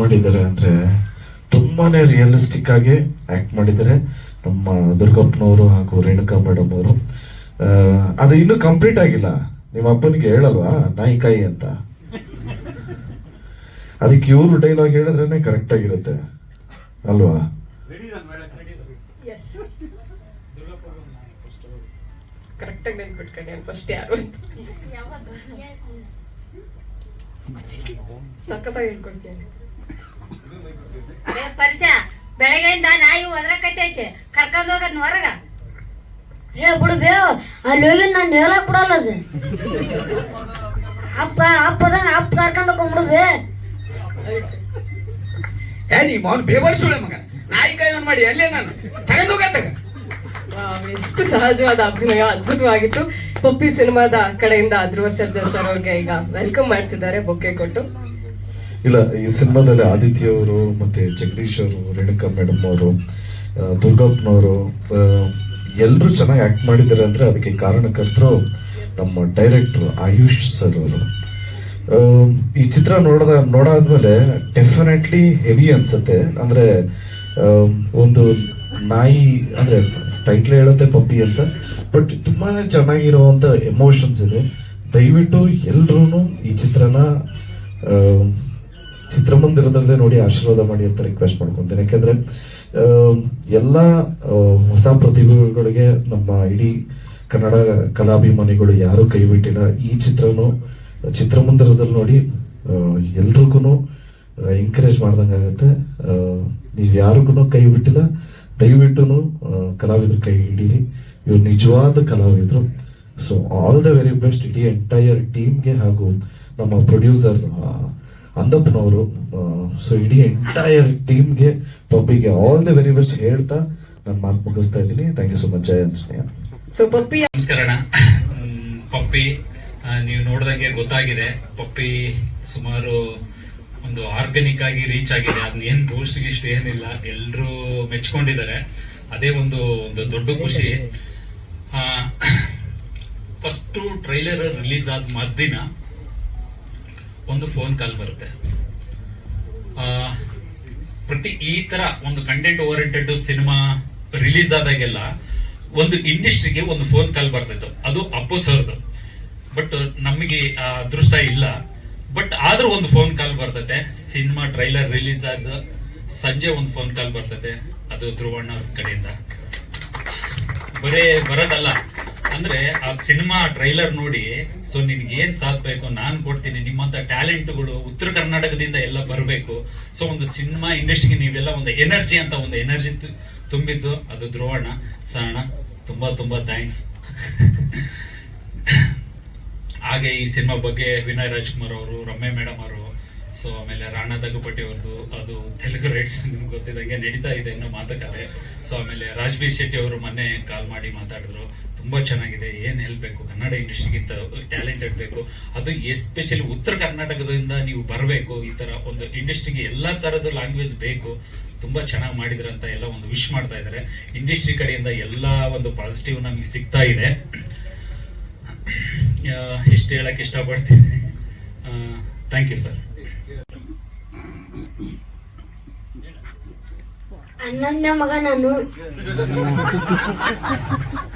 ಮಾಡಿದ್ದಾರೆ ಅಂದ್ರೆ ತುಂಬಾನೇ ರಿಯಲಿಸ್ಟಿಕ್ ಆಗಿ ಆಕ್ಟ್ ಮಾಡಿದ್ದಾರೆ. ನಮ್ಮ ದುರ್ಗಪ್ಪನವರು ಹಾಗೂ ರೇಣುಕಾ ಮೇಡಮ್ ಅವರು. ಅದು ಇನ್ನೂ ಕಂಪ್ಲೀಟ್ ಆಗಿಲ್ಲ. ನಿಮ್ಮ ಅಪ್ಪನಿಗೆ ಹೇಳಲ್ವಾ? ನಾಯಿಕಾಯಿ ಅಂತ. ಅದಕ್ಕೆ ಇವರು ಡೈಲಾಗ್ ಹೇಳಿದ್ರೇನೆ ಕರೆಕ್ಟ್ ಆಗಿರುತ್ತೆ. ಅಲ್ವಾ? ಹೇಳ್ಕೊಡ್ತೀನಿ. ಏ ಪರಿಚಯ ಬೆಳಗ್ಗೆಯಿಂದ ನಾಯಿ ಒದರಕತ್ತೈತೆ ಕರ್ಕೊಂಡ್ ಹೋಗದ್ ಹೊರಗ? ಏ ಬಿಡು ಬೇವ್ ಅಲ್ಲಿ ಹೋಗಿ ನಾನು ಹೇಳಕ್ ಬಿಡಲ್ಲ ಅದು. ಅಪ್ಪ ಅಪ್ಪ ಅಪ್ಪ ಕರ್ಕೊಂಡು ಹೋಗ್ಬಿಡು ಬೇ. ಏ ನೀ ಮೌನ್ ಬೇಬರ್ ಸುಳೆ ಮಗ ನಾಯಿ ಕೈ ಅವ್ನ್ ಮಾಡಿ ಎಲ್ಲೇ ನಾನು? ತಗೊಂಡ್ ಹೋಗತ್ತಾಗ ಎಷ್ಟು ಸಹಜವಾದ ಅಭಿನಯ ಅದ್ಭುತವಾಗಿತ್ತು. ಪಪ್ಪಿ ಸಿನಿಮಾದ ಕಡೆಯಿಂದ ಧ್ರುವ ಸರ್ಜಾ ಸರ್ ಅವ್ರಿಗೆ ಈಗ ವೆಲ್ಕಮ್ ಮಾಡ್ತಿದ್ದಾರೆ ಬೊಕ್ಕೆ ಕೊಟ್ಟು. ಇಲ್ಲ, ಈ ಸಿನಿಮಾದಲ್ಲಿ ಆದಿತ್ಯ ಅವರು ಮತ್ತೆ ಜಗದೀಶ್ ಅವರು, ರೇಣುಕಾ ಮೇಡಮ್ ಅವರು ದುರ್ಗಪ್ಪನವರು ಎಲ್ಲರೂ ಚೆನ್ನಾಗಿ ಆಕ್ಟ್ ಮಾಡಿದ್ದಾರೆ ಅಂದರೆ ಅದಕ್ಕೆ ಕಾರಣಕರ್ತರು ನಮ್ಮ ಡೈರೆಕ್ಟರ್ ಆಯುಷ್ ಸರ್ ಅವರು. ಈ ಚಿತ್ರ ನೋಡದ, ನೋಡಾದ್ಮೇಲೆ ಡೆಫಿನೆಟ್ಲಿ ಹೆವಿ ಅನ್ಸುತ್ತೆ. ಅಂದರೆ ಒಂದು ನಾಯಿ, ಅಂದರೆ ಟೈಟ್ಲ್ ಹೇಳುತ್ತೆ ಪಪ್ಪಿ ಅಂತ ಬಟ್ ತುಂಬಾ ಚೆನ್ನಾಗಿರುವಂತ ಎಮೋಷನ್ಸ್ ಇದೆ. ದಯವಿಟ್ಟು ಎಲ್ರೂ ಈ ಚಿತ್ರನ ಚಿತ್ರಮಂದಿರದಲ್ಲೇ ನೋಡಿ ಆಶೀರ್ವಾದ ಮಾಡಿ ಅಂತ ರಿಕ್ವೆಸ್ಟ್ ಮಾಡ್ಕೊತೀನಿ. ಯಾಕೆಂದ್ರೆ ಎಲ್ಲ ಹೊಸ ಪ್ರತಿಭೆಗಳಿಗೆ ನಮ್ಮ ಇಡೀ ಕನ್ನಡ ಕಲಾಭಿಮಾನಿಗಳು ಯಾರು ಕೈ ಬಿಟ್ಟಿಲ್ಲ. ಈ ಚಿತ್ರನು, ಚಿತ್ರಮಂದಿರದಲ್ಲಿ ನೋಡಿ ಎಲ್ರಿಗೂ ಎಂಕರೇಜ್ ಮಾಡ್ದಂಗಾಗತ್ತೆ ನೀವು ಯಾರಿಗೂ ಕೈ ಬಿಟ್ಟಿಲ್ಲ. ದಯವಿಟ್ಟು ಕಲಾವಿದ್ರು ಕೈ ಹಿಡೀರಿ. ಇವ್ರು ನಿಜವಾದ ಕಲಾವಿದರು. So all the very best ಇಡೀ ಎಂಟೈರ್ ಟೀಮ್ಗೆ ಹಾಗೂ ನಮ್ಮ ಪ್ರೊಡ್ಯೂಸರ್ ಅಂದಪ್ಪನವರು ಸೊ ಇಡೀ ಎಂಟೈರ್ ಟೀಮ್ಗೆ ಪಬ್ಬಿಗೆ ಆಲ್ ದ ವೆರಿ ಬೆಸ್ಟ್ ಹೇಳ್ತಾ ನಾನು ಮಾತು ಮುಗಿಸ್ತಾ ಇದ್ದೀನಿ. Thank you so much Jaya Sneha. So Pappi ನಮಸ್ಕಾರ ಅಣ್ಣ ಪಪ್ಪಿ ನೀವು ನೋಡ್ದಂಗೆ ಗೊತ್ತಾಗಿದೆ. ಪಪ್ಪಿ ಸುಮಾರು ಒಂದು ಆರ್ಗ್ಯಾನಿಕ್ ಆಗಿ ರೀಚ್ ಆಗಿದೆ. ಅದನ್ನ ಏನ್ ಬೂಸ್ಟ್ ಗಿಸ್ಟ್ ಏನಿಲ್ಲ. ಎಲ್ಲರೂ ಮೆಚ್ಕೊಂಡಿದ್ದಾರೆ. ಅದೇ ಒಂದು ಒಂದು ದೊಡ್ಡ ಖುಷಿ. ಫಸ್ಟು ಟ್ರೈಲರ್ ರಿಲೀಸ್ ಆದ ಮರ್ದಿನ ಒಂದು ಫೋನ್ ಕಾಲ್ ಬರುತ್ತೆ. ಪ್ರತಿ ಈ ತರ ಒಂದು ಕಂಟೆಂಟ್ ಓರಿಯೆಂಟೆಡ್ ಸಿನಿಮಾ ರಿಲೀಸ್ ಆದಾಗೆಲ್ಲ ಒಂದು ಇಂಡಸ್ಟ್ರಿಗೆ ಒಂದು ಫೋನ್ ಕಾಲ್ ಬರ್ತಿತ್ತು. ಅದು ಅಪ್ಪು ಸರ್ದು. ಬಟ್ ನಮಗೆ ಅದೃಷ್ಟ ಇಲ್ಲ. ಬಟ್ ಆದ್ರೂ ಒಂದು ಫೋನ್ ಕಾಲ್ ಬರ್ತೈತೆ. ಸಿನಿಮಾ ಟ್ರೈಲರ್ ರಿಲೀಸ್ ಆದ ಸಂಜೆ ಒಂದು ಫೋನ್ ಕಾಲ್ ಬರ್ತೈತೆ. ಅದು ಧ್ರುವಣ್ಣ ಅವ್ರ ಕಡೆಯಿಂದ. ಬರೇ ಬರೋದಲ್ಲ. ಅಂದ್ರೆ ಆ ಸಿನಿಮಾ ಟ್ರೈಲರ್ ನೋಡಿ, ಸೊ ನಿನ್ಗೆ ಏನ್ ಸಾಧ್ಬೇಕು ನಾನ್ ಕೊಡ್ತೀನಿ. ನಿಮ್ಮಂತ ಟ್ಯಾಲೆಂಟ್ಗಳು ಉತ್ತರ ಕರ್ನಾಟಕದಿಂದ ಎಲ್ಲ ಬರಬೇಕು. ಸೊ ಒಂದು ಸಿನಿಮಾ ಇಂಡಸ್ಟ್ರಿಗೆ ನೀವೆಲ್ಲ ಒಂದು ಎನರ್ಜಿ ಅಂತ ಒಂದು ಎನರ್ಜಿ ತುಂಬಿದ್ದು, ಅದು ಧ್ರುವಣ ಸಣ್ಣ ತುಂಬಾ ತುಂಬಾ ಥ್ಯಾಂಕ್ಸ್. ಹಾಗೆ ಈ ಸಿನಿಮಾ ಬಗ್ಗೆ ವಿನಯ್ ರಾಜ್ಕುಮಾರ್ ಅವರು, ರಮ್ಯ ಮೇಡಮ್ ಅವರು, ಸೊ ಆಮೇಲೆ ರಾಣಾ ದಗುಪಟ್ಟಿ ಅವ್ರದ್ದು, ಅದು ತೆಲುಗು ರೈಟ್ಸ್ ನಿಮ್ಗೆ ಗೊತ್ತಿದ್ದಂಗೆ ನಡೀತಾ ಇದೆ ಅನ್ನೋ ಮಾತುಕತೆ. ಸೊ ಆಮೇಲೆ ರಾಜ್ಬೀರ್ ಶೆಟ್ಟಿ ಅವರು ಮೊನ್ನೆ ಕಾಲ್ ಮಾಡಿ ಮಾತಾಡಿದ್ರು. ತುಂಬಾ ಚೆನ್ನಾಗಿದೆ ಏನು ಹೆಲ್ಪ್ ಬೇಕು? ಕನ್ನಡ ಇಂಡಸ್ಟ್ರಿಗಿಂತ ಟ್ಯಾಲೆಂಟೆಡ್ ಬೇಕು. ಅದು ಎಸ್ಪೆಷಲಿ ಉತ್ತರ ಕರ್ನಾಟಕದಿಂದ ನೀವು ಬರಬೇಕು ಈ ತರ ಒಂದು ಇಂಡಸ್ಟ್ರಿಗೆ ಎಲ್ಲಾ ತರದ ಲ್ಯಾಂಗ್ವೇಜ್ ಬೇಕು. ತುಂಬಾ ಚೆನ್ನಾಗಿ ಮಾಡಿದ್ರ ಅಂತ ಎಲ್ಲ ಒಂದು ವಿಶ್ ಮಾಡ್ತಾ ಇದ್ದಾರೆ. ಇಂಡಸ್ಟ್ರಿ ಕಡೆಯಿಂದ ಎಲ್ಲಾ ಒಂದು ಪಾಸಿಟಿವ್ ನಮಗೆ ಸಿಗ್ತಾ ಇದೆ. ಎಷ್ಟು ಹೇಳಕ್ ಇಷ್ಟಪಡ್ತೀನಿ ಥ್ಯಾಂಕ್ ಯು ಸರ್ ಹನ್ನೊಂದನೇ ಮಗ ನಾನು.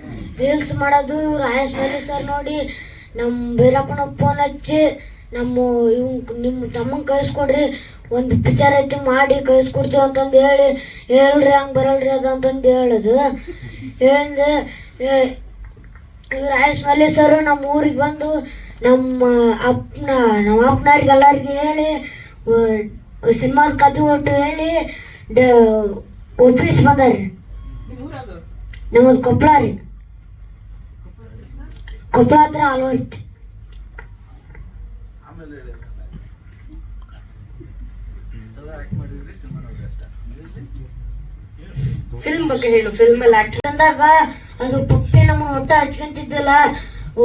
ರೀಲ್ಸ್ ಮಾಡೋದು ಇವ್ರು ಆಯಸ್ ಮೇಲೆ ಸರ್ ನೋಡಿ ನಮ್ಮ ಬೀರಪ್ಪನ ಫೋನ್ ಹಚ್ಚಿ ನಮ್ಮ ಇವ್ ನಿಮ್ಮ ತಮ್ಮಂಗೆ ಕಳಿಸ್ಕೊಡ್ರಿ ಒಂದು ಪಿಚರ್ ಐತಿ ಮಾಡಿ ಕಳಿಸ್ಕೊಡ್ತೀವಿ ಅಂತಂದು ಹೇಳಿ ಹೇಳ್ರಿ ಹಂಗೆ ಬರಲ್ರಿ ಅದು ಅಂತಂದು ಹೇಳೋದು. ಹೇಳಿದೆ ಇವ್ರು ಆಯಸ್ ಮೇಲೆ ಸರ್ ನಮ್ಮ ಊರಿಗೆ ಬಂದು ನಮ್ಮ ಅಪ್ಪನ ನಮ್ಮ ಅಪ್ಪನವ್ರಿಗೆ ಎಲ್ಲರಿಗೂ ಹೇಳಿ ಸಿನಿಮಾದ ಕತೆ ಒಟ್ಟು ಹೇಳಿ ಡ ಒಪ್ಪಿಸ್ ಬಂದಾರಿ ನಮ್ಮದು ಕೊಪ್ಪಳ ರೀ. ಕೊಪ್ಪಳ ಹತ್ರ ಅಲ್ವೈತಿ ಫಿಲ್ಮ್ ಬಗ್ಗೆ ಹೇಳು ಫಿಲ್ಮ್ ಅಲ್ಲಿ ಆಕ್ಟ್ ಅಂದಾಗ ಅದು ಪಪ್ಪಿ ನಮ್ಮ ಹೊಟ್ಟೆ ಹಚ್ಕೊಂತಿದ್ದಲ್ಲ ಓ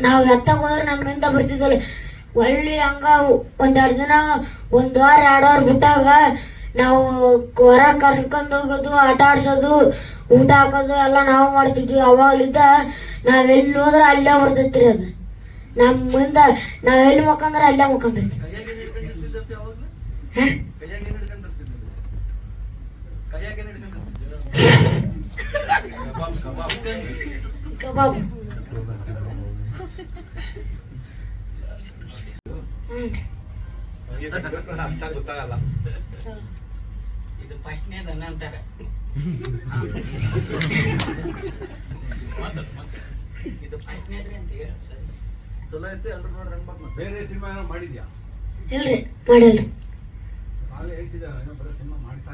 ನಾವು ಎತ್ತಾಗ ಹೋದ್ರೆ ನಮ್ಮಿಂದ ಬರ್ತಿದ್ದಲ್ಲ. ಒಳ್ಳೆ ಹಂಗ ಒಂದೆರಡು ದಿನ ಒಂದು ವಾರ ಎರಡು ವಾರ ಬಿಟ್ಟಾಗ ನಾವು ಹೊರ ಕರ್ಕೊಂಡು ಹೋಗೋದು ಆಟ ಆಡ್ಸೋದು ಊಟ ಹಾಕೋದು ಎಲ್ಲ ನಾವು ಮಾಡ್ತಿದ್ವಿ. ಅವಾಗಲಿದ್ದ ನಾವೆಲ್ಲಿ ಹೋದ್ರೆ ಅಲ್ಲೇ ಬರ್ತೈತ್ರಿ ಅದು. ನಮ್ಮಿಂದ ನಾವ್ ಎಲ್ಲಿ ಮಕ್ಕಂದ್ರೆ ಅಲ್ಲೇ ಮಕ್ಕಂತೈತಿ ಹ? ಕಬಾಬ್. ಹ್ಮ್. ಇದು ಫಸ್ಟ್ನೇದ ನಂತರ ಇದು ಫಸ್ಟ್ನೇದ್ರಿ ಅಂತ ಹೇಳಿ ಸರ್ ಚಲೋ ಐತೆ ಎಲ್ರು ನೋಡ್ರಿ ಬೇರೆ ಸಿನಿಮಾ ಏನೋ ಮಾಡಿದ್ಯಾ? ಇಲ್ರಿ ಮಾಡಿಲ್ರಿ ನಾಳೆ ಹೇಳ್ತಿದ್ದಾರೆ ಏನೋ ಬರೋ ಸಿನಿಮಾ ಮಾಡ್ತಾ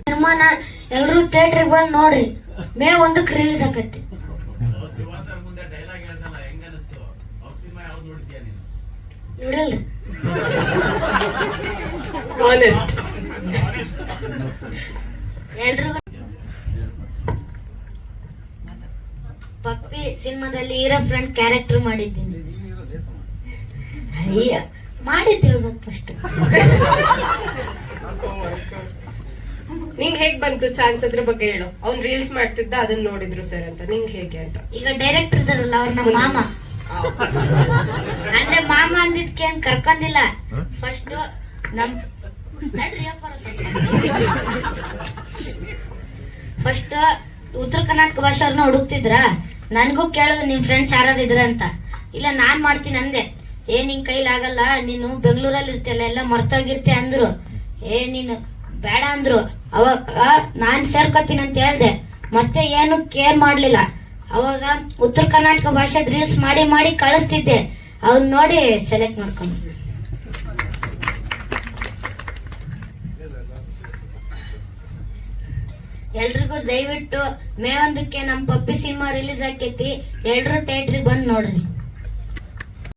ಸಿನಿಮಾನ ಎಲ್ಲರೂ ಥಿಯೇಟ್ರಿಗೆ ಬಂದು ನೋಡ್ರಿ ಮೇ ಒಂದಕ್ಕೆ ರಿಲೀಸ್ ಆಕತಿ. ಮುಂದೆ ಆನೆಸ್ಟ್ ಪಪ್ಪಿ ಸಿನಿಮಾದಲ್ಲಿ ಹೀರೋ ಫ್ರೆಂಡ್ ಕ್ಯಾರೆಕ್ಟರ್ ಮಾಡಿದ್ದೀನಿ. ಅಯ್ಯ ಮಾಡಿದ್ದೀವಿ ಮತ್ತೆ ಫಸ್ಟ್ ನಿಂಗೆ ಹೇಗ್ ಬಂತು ಚಾನ್ಸ್ ಅದ್ರ ಬಗ್ಗೆ ಹೇಳು. ಅವ್ನ್ ರೀಲ್ಸ್ ಮಾಡ್ತಿದ್ದ ಅದನ್ನ ನೋಡಿದ್ರು ಸರ್ ಅಂತ. ನಿಂಗೆ ಹೇಗೆ ಅಂತ. ಈಗ ಡೈರೆಕ್ಟರ್ ಇದಾರಲ್ಲ ಅವ್ರ ನಮ್ಮ ಮಾಮ. ಅಂದ್ರೆ ಮಾಮ ಅಂದಿದ್ಕೆ ಏನ್ ಕರ್ಕೊಂಡಿಲ್ಲ. ಫಸ್ಟ್ ನಮ್ ಫಸ್ಟ್ ಉತ್ತರ ಕರ್ನಾಟಕ ಭಾಷೆ ಅವ್ರನ್ನ ಹುಡುಕ್ತಿದ್ರ? ನನಗೂ ಕೇಳೋದು ನಿಮ್ಮ ಫ್ರೆಂಡ್ಸ್ ಯಾರಾದಿದ್ರ ಅಂತ. ಇಲ್ಲ, ನಾನು ಮಾಡ್ತೀನಿ ಅಂದೆ. ಏ, ನಿನ್ ಕೈಲಾಗಲ್ಲ ನೀನು ಬೆಂಗಳೂರಲ್ಲಿ ಇರ್ತಿಯಲ್ಲ, ಎಲ್ಲ ಮರ್ತೋಗಿರ್ತಿ ಅಂದ್ರು. ಏ, ನೀನು ಬೇಡ ಅಂದ್ರು. ಅವಾಗ ನಾನು ಸೇರ್ಕೋತೀನಿ ಅಂತ ಹೇಳ್ದೆ. ಮತ್ತೆ ಏನು ಕೇರ್ ಮಾಡಲಿಲ್ಲ. ಅವಾಗ ಉತ್ತರ ಕರ್ನಾಟಕ ಭಾಷೆ ರೀಲ್ಸ್ ಮಾಡಿ ಮಾಡಿ ಕಳಿಸ್ತಿದ್ದೆ. ಅವ್ನ ನೋಡಿ ಸೆಲೆಕ್ಟ್ ಮಾಡ್ಕೊಂಡು ಎಲ್ರಿಗೂ ದಯವಿಟ್ಟು ಮೇ ಒಂದಕ್ಕೆ ನಮ್ಮ ಪಪ್ಪಿ ಸಿನಿಮಾ ರಿಲೀಸ್ ಆಕೈತಿ. ಎಲ್ರು ಥಿಯೇಟ್ರಿಗೆ ಬಂದು ನೋಡ್ರಿ.